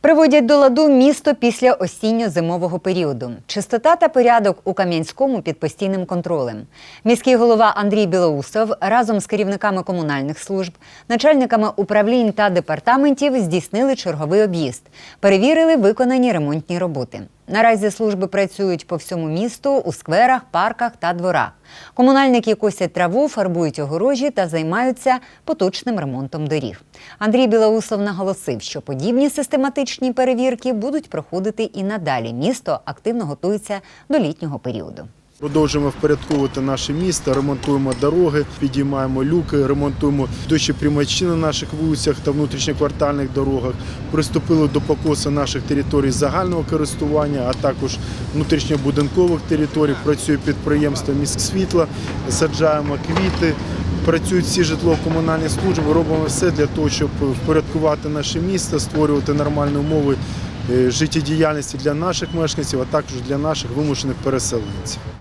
Приводять до ладу місто після осінньо-зимового періоду. Чистота та порядок у Кам'янському під постійним контролем. Міський голова Андрій Білоусов разом з керівниками комунальних служб, начальниками управлінь та департаментів здійснили черговий об'їзд, перевірили виконані ремонтні роботи. Наразі служби працюють по всьому місту у скверах, парках та дворах. Комунальники косять траву, фарбують огорожі та займаються поточним ремонтом доріг. Андрій Білоусов наголосив, що подібні систематичні перевірки будуть проходити і надалі. Місто активно готується до літнього періоду. Продовжуємо впорядковувати наше місто, ремонтуємо дороги, підіймаємо люки, ремонтуємо дощоприймачі на наших вулицях та внутрішньоквартальних дорогах. Приступили до покосу наших територій загального користування, а також внутрішньобудинкових територій. Працює підприємство «Міськсвітло», саджаємо квіти. Працюють всі житлово-комунальні служби, робимо все для того, щоб впорядкувати наше місто, створювати нормальні умови е, життєдіяльності для наших мешканців, а також для наших вимушених переселенців.